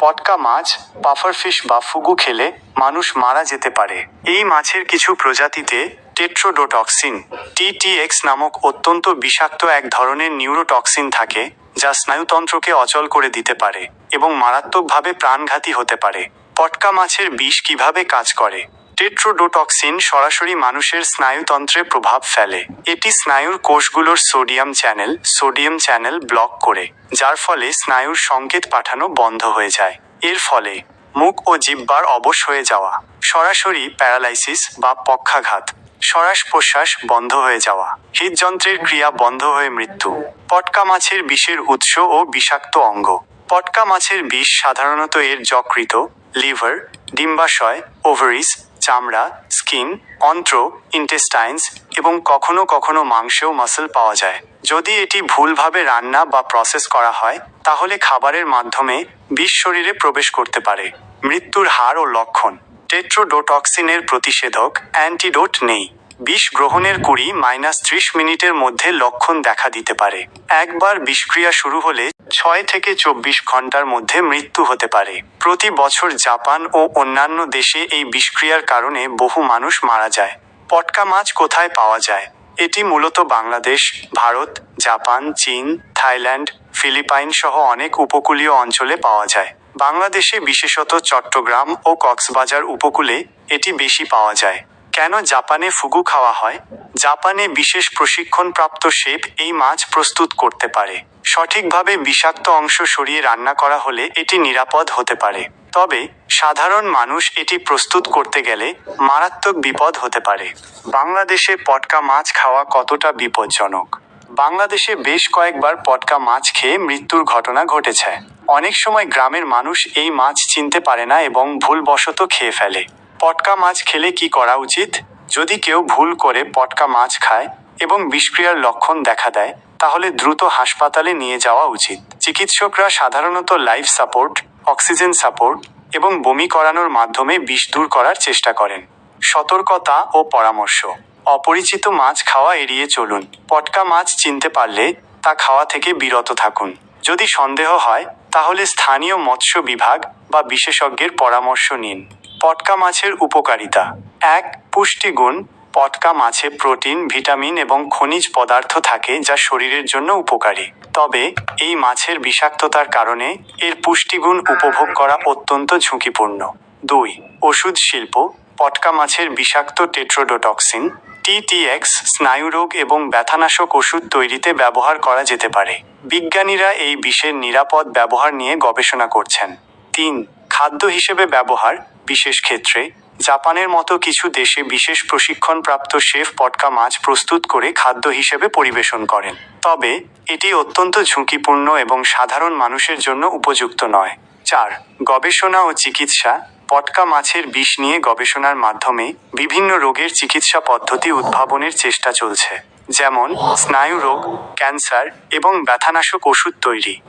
পটকা মাছ puffer pufferfish বা ফুগু খেলে মানুষ মারা যেতে পারে। এই মাছের কিছু প্রজাতিতে টেট্রোডোটক্সিন টিটিএক্স নামক অত্যন্ত বিষাক্ত এক ধরনের নিউরোটক্সিন থাকে, যা স্নায়ুতন্ত্রকে অচল করে দিতে পারে এবং মারাত্মকভাবে প্রাণঘাতী হতে পারে। পটকা মাছের বিষ কীভাবে কাজ করে? টেট্রোডোটক্সিন সরাসরি মানুষের স্নায়ুতন্ত্রে প্রভাব ফেলে। এটি স্নায়ুর কোষগুলোর sodium channel sodium channel block করে, যার ফলে স্নায়ুর সংকেত পাঠানো বন্ধ হয়ে যায়। এর ফলে মুখ ও জিহ্বার অবশ হয়ে যাওয়া, সরাসরি প্যারালাইসিস বা পক্ষাঘাত শ্বাস প্রশ্বাস বন্ধ হয়ে যাওয়া, হৃদযন্ত্রের ক্রিয়া বন্ধ হয়ে মৃত্যু, পটকা মাছের বিষের উৎস ও বিষাক্ত অঙ্গ। পটকা মাছের বিষ সাধারণত এর যকৃত, লিভার, ডিম্বাশয়, ওভারিস চামড়া, স্কিন, অন্ত্র ইন্টেস্টাইন্স এবং কখনো কখনো মাংসেও মাসল পাওয়া যায়। যদি এটি ভুলভাবে রান্না বা প্রসেস করা হয়, তাহলে খাবারের মাধ্যমে বিষ শরীরে প্রবেশ করতে পারে। মৃত্যুর হার ও লক্ষণ। টেট্রোডোটক্সিনের প্রতিষেধক অ্যান্টিডোট নেই। বিষ গ্রহণের কুড়ি মাইনাস ত্রিশ মিনিটের মধ্যে লক্ষণ দেখা দিতে পারে। একবার বিষক্রিয়া শুরু হলে ছয় থেকে চব্বিশ ঘণ্টার মধ্যে মৃত্যু হতে পারে। প্রতি বছর জাপান ও অন্যান্য দেশে এই বিষক্রিয়ার কারণে বহু মানুষ মারা যায়। পটকা মাছ কোথায় পাওয়া যায়? এটি মূলত বাংলাদেশ, ভারত, জাপান, চীন, থাইল্যান্ড, ফিলিপাইন সহ অনেক উপকূলীয় অঞ্চলে পাওয়া যায়। বাংলাদেশে বিশেষত চট্টগ্রাম ও কক্সবাজার উপকূলে এটি বেশি পাওয়া যায়। কেন জাপানে ফুগু খাওয়া হয়? জাপানে বিশেষ প্রশিক্ষণপ্রাপ্ত শেফ এই মাছ প্রস্তুত করতে পারে। সঠিকভাবে বিষাক্ত অংশ সরিয়ে রান্না করা হলে এটি নিরাপদ হতে পারে। তবে, সাধারণ মানুষ এটি প্রস্তুত করতে গেলে মারাত্মক বিপদ হতে পারে। বাংলাদেশে পটকা মাছ খাওয়া কতটা বিপজ্জনক? বাংলাদেশে বেশ কয়েকবার পটকা মাছ খেয়ে মৃত্যুর ঘটনা ঘটেছে। অনেক সময় গ্রামের মানুষ এই মাছ চিনতে পারে না এবং ভুলবশত খেয়ে ফেলে। পটকা মাছ খেলে কি করা উচিত? যদি কেউ ভুল করে পটকা মাছ খায় এবং বিষক্রিয়ার লক্ষণ দেখা দেয় তাহলে দ্রুত হাসপাতালে নিয়ে যাওয়া উচিত। চিকিৎসকরা সাধারণত লাইফ সাপোর্ট, অক্সিজেন সাপোর্ট এবং বমি করানোর মাধ্যমে বিষ দূর করার চেষ্টা করেন। সতর্কতা ও পরামর্শ। অপরিচিত মাছ খাওয়া এড়িয়ে চলুন। পটকা মাছ চিনতে পারলে তা খাওয়া থেকে বিরত থাকুন। যদি সন্দেহ হয়, তাহলে স্থানীয় মৎস্য বিভাগ বা বিশেষজ্ঞের পরামর্শ নিন। পটকা মাছের উপকারিতা। এক, পুষ্টিগুণ পটকা মাছে প্রোটিন, ভিটামিন এবং খনিজ পদার্থ থাকে যা শরীরের জন্য উপকারী। তবে এই মাছের বিষাক্ততার কারণে এর পুষ্টিগুণ উপভোগ করা অত্যন্ত ঝুঁকিপূর্ণ। দুই, ওষুধ শিল্প। পটকা মাছের বিষাক্ত টেট্রোডোটক্সিন টিটিএক্স স্নায়ুরোগ এবং ব্যথানাশক ওষুধ তৈরিতে ব্যবহার করা যেতে পারে। বিজ্ঞানীরা এই বিষের নিরাপদ ব্যবহার নিয়ে গবেষণা করছেন। তিন, খাদ্য হিসেবে ব্যবহার, বিশেষ ক্ষেত্রে জাপানের মতো কিছু দেশে বিশেষ প্রশিক্ষণপ্রাপ্ত শেফ পটকা মাছ প্রস্তুত করে খাদ্য হিসেবে পরিবেশন করেন। তবে, এটি অত্যন্ত ঝুঁকিপূর্ণ এবং সাধারণ মানুষের জন্য উপযুক্ত নয়। চার, গবেষণা ও চিকিৎসা। পটকা মাছের বিষ নিয়ে গবেষণার মাধ্যমে বিভিন্ন রোগের চিকিৎসা পদ্ধতি উদ্ভাবনের চেষ্টা চলছে। যেমন, স্নায়ু রোগ, ক্যান্সার এবং ব্যথানাশক ওষুধ তৈরি।